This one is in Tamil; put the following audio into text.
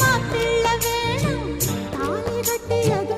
மாப்பிள்ள வேணும். தாய் கட்டியது